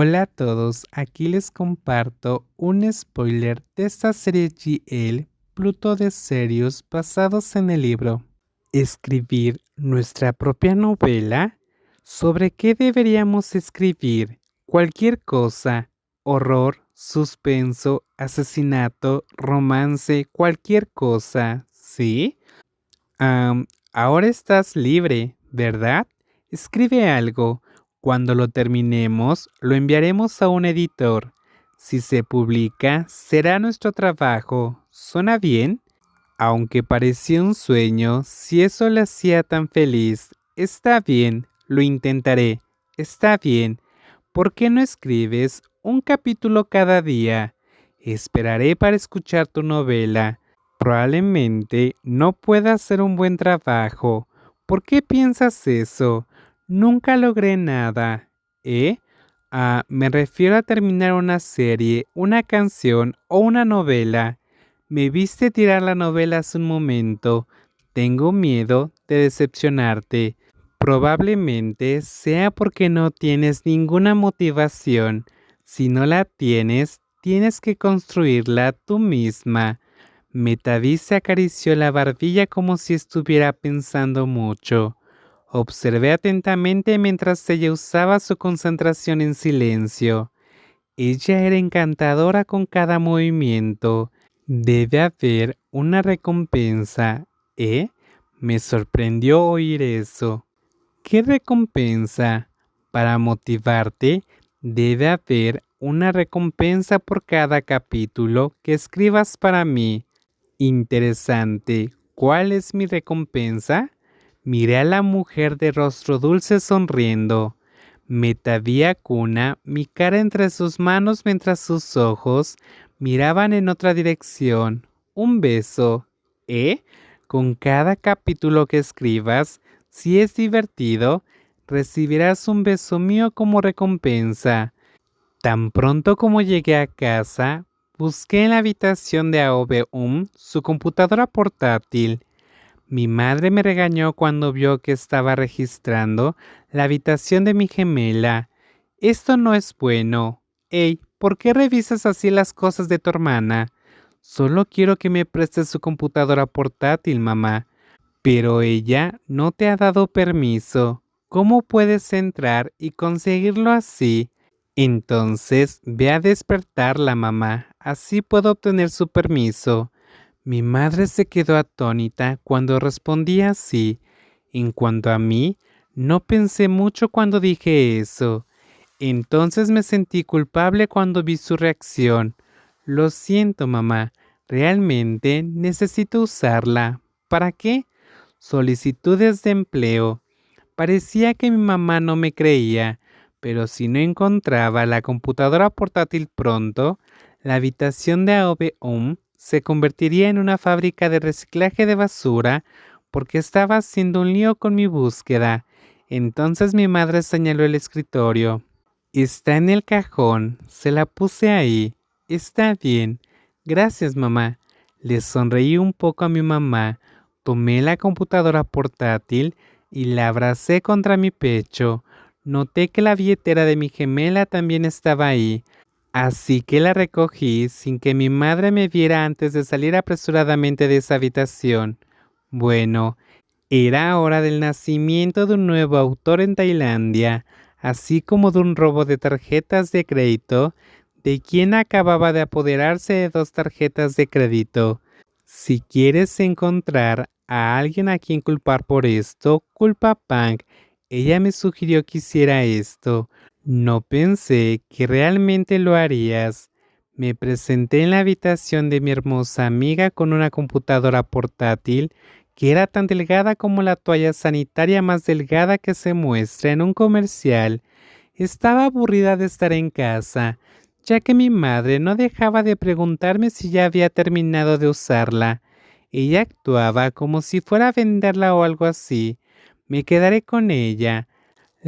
Hola a todos, aquí les comparto un spoiler de esta serie GL Pluto de Serios basados en el libro Escribir nuestra propia novela. ¿Sobre qué deberíamos escribir? Cualquier cosa, horror, suspenso, asesinato, romance, cualquier cosa, ¿sí? ahora estás libre, ¿verdad? Escribe algo cuando lo terminemos, lo enviaremos a un editor. Si se publica, será nuestro trabajo. ¿Suena bien? Aunque parecía un sueño, si eso le hacía tan feliz, está bien, lo intentaré. Está bien. ¿Por qué no escribes un capítulo cada día? Esperaré para escuchar tu novela. Probablemente no pueda hacer un buen trabajo. ¿Por qué piensas eso? Nunca logré nada. ¿Eh? Ah, me refiero a terminar una serie, una canción o una novela. Me viste tirar la novela hace un momento. Tengo miedo de decepcionarte. Probablemente sea porque no tienes ninguna motivación. Si no la tienes, tienes que construirla tú misma. Metaví se acarició la barbilla como si estuviera pensando mucho. Observé atentamente mientras ella usaba su concentración en silencio. Ella era encantadora con cada movimiento. Debe haber una recompensa, ¿eh? Me sorprendió oír eso. ¿Qué recompensa? Para motivarte, debe haber una recompensa por cada capítulo que escribas para mí. Interesante. ¿Cuál es mi recompensa? Miré a la mujer de rostro dulce sonriendo. Metadía cuna mi cara entre sus manos mientras sus ojos miraban en otra dirección. Un beso. ¿Eh? Con cada capítulo que escribas, si es divertido, recibirás un beso mío como recompensa. Tan pronto como llegué a casa, busqué en la habitación de Aobe Um su computadora portátil mi madre me regañó cuando vio que estaba registrando la habitación de mi gemela. Esto no es bueno. Ey, ¿por qué revisas así las cosas de tu hermana? Solo quiero que me prestes su computadora portátil, mamá. Pero ella no te ha dado permiso. ¿Cómo puedes entrar y conseguirlo así? Entonces ve a despertarla, mamá. Así puedo obtener su permiso. Mi madre se quedó atónita cuando respondí así. En cuanto a mí, no pensé mucho cuando dije eso. Entonces me sentí culpable cuando vi su reacción. Lo siento, mamá. Realmente necesito usarla. ¿Para qué? Solicitudes de empleo. Parecía que mi mamá no me creía, pero si no encontraba la computadora portátil pronto, la habitación de Aobe se convertiría en una fábrica de reciclaje de basura porque estaba haciendo un lío con mi búsqueda. Entonces mi madre señaló el escritorio. Está en el cajón. Se la puse ahí. Está bien. Gracias, mamá. Le sonreí un poco a mi mamá. Tomé la computadora portátil y la abracé contra mi pecho. Noté que la billetera de mi gemela también estaba ahí. Así que la recogí sin que mi madre me viera antes de salir apresuradamente de esa habitación. Bueno, era hora del nacimiento de un nuevo autor en Tailandia, así como de un robo de tarjetas de crédito de quien acababa de apoderarse de dos tarjetas de crédito. Si quieres encontrar a alguien a quien culpar por esto, culpa a Punk. Ella me sugirió que hiciera esto. No pensé que realmente lo harías. Me presenté en la habitación de mi hermosa amiga con una computadora portátil que era tan delgada como la toalla sanitaria más delgada que se muestra en un comercial. Estaba aburrida de estar en casa, ya que mi madre no dejaba de preguntarme si ya había terminado de usarla. Ella actuaba como si fuera a venderla o algo así. Me quedaré con ella.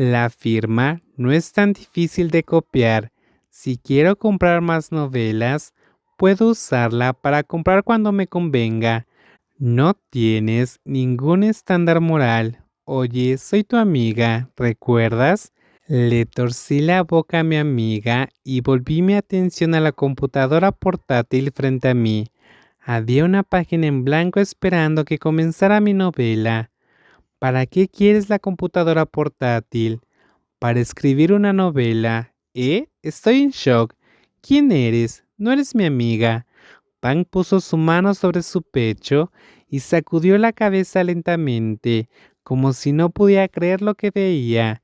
La firma no es tan difícil de copiar. Si quiero comprar más novelas, puedo usarla para comprar cuando me convenga. No tienes ningún estándar moral. Oye, soy tu amiga, ¿recuerdas? Le torcí la boca a mi amiga y volví mi atención a la computadora portátil frente a mí. Había una página en blanco esperando que comenzara mi novela. ¿Para qué quieres la computadora portátil? Para escribir una novela. ¿Eh? Estoy en shock. ¿Quién eres? No eres mi amiga. Pan puso su mano sobre su pecho y sacudió la cabeza lentamente, como si no pudiera creer lo que veía.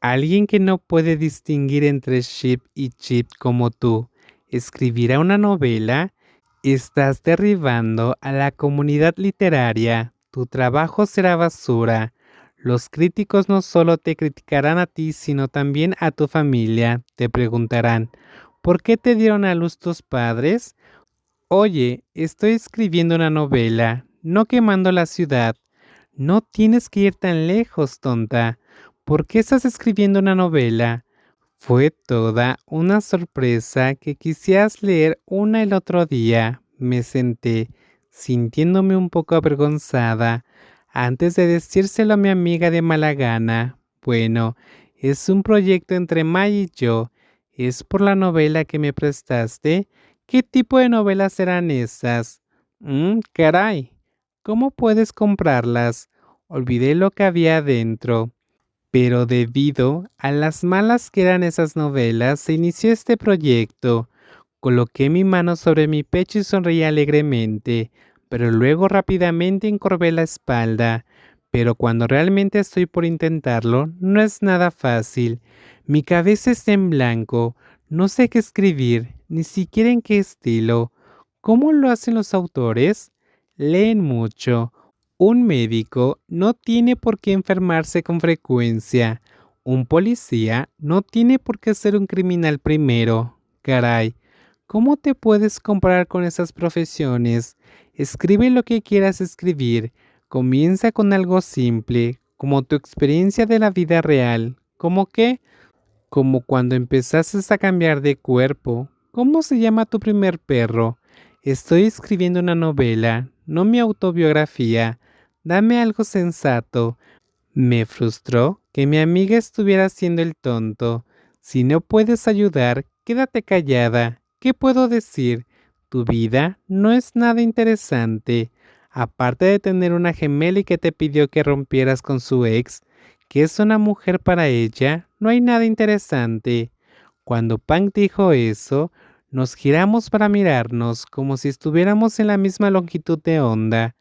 Alguien que no puede distinguir entre ship y chip como tú, ¿escribirá una novela? Estás derribando a la comunidad literaria. Tu trabajo será basura. Los críticos no solo te criticarán a ti, sino también a tu familia. Te preguntarán, ¿por qué te dieron a luz tus padres? Oye, estoy escribiendo una novela, no quemando la ciudad. No tienes que ir tan lejos, tonta. ¿Por qué estás escribiendo una novela? Fue toda una sorpresa que quisieras leer una el otro día. Me senté, sintiéndome un poco avergonzada, antes de decírselo a mi amiga de mala gana. Bueno, es un proyecto entre May y yo. ¿Es por la novela que me prestaste? ¿Qué tipo de novelas serán esas? Mmm, caray. ¿Cómo puedes comprarlas? Olvidé lo que había dentro. Pero debido a las malas que eran esas novelas, se inició este proyecto. Coloqué mi mano sobre mi pecho y sonreí alegremente, pero luego rápidamente encorvé la espalda. Pero cuando realmente estoy por intentarlo, no es nada fácil. Mi cabeza está en blanco, no sé qué escribir, ni siquiera en qué estilo. ¿Cómo lo hacen los autores? Leen mucho, un médico no tiene por qué enfermarse con frecuencia. Un policía no tiene por qué ser un criminal primero. Caray, ¿cómo te puedes comparar con esas profesiones? Escribe lo que quieras escribir. Comienza con algo simple, como tu experiencia de la vida real. ¿Cómo qué? Como cuando empezaste a cambiar de cuerpo. ¿Cómo se llama tu primer perro? Estoy escribiendo una novela, no mi autobiografía. Dame algo sensato. Me frustró que mi amiga estuviera haciendo el tonto. Si no puedes ayudar, quédate callada. ¿Qué puedo decir? Tu vida no es nada interesante. Aparte de tener una gemela y que te pidió que rompieras con su ex, que es una mujer para ella, no hay nada interesante. Cuando Punk dijo eso, nos giramos para mirarnos como si estuviéramos en la misma longitud de onda.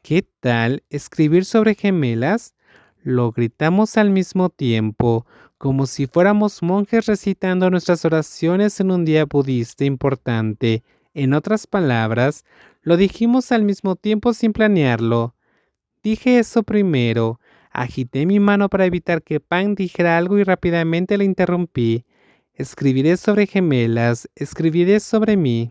¿Qué tal escribir sobre gemelas? Lo gritamos al mismo tiempo, como si fuéramos monjes recitando nuestras oraciones en un día budista importante. En otras palabras, lo dijimos al mismo tiempo sin planearlo. Dije eso primero. Agité mi mano para evitar que Pan dijera algo y rápidamente le interrumpí. Escribiré sobre gemelas, escribiré sobre mí.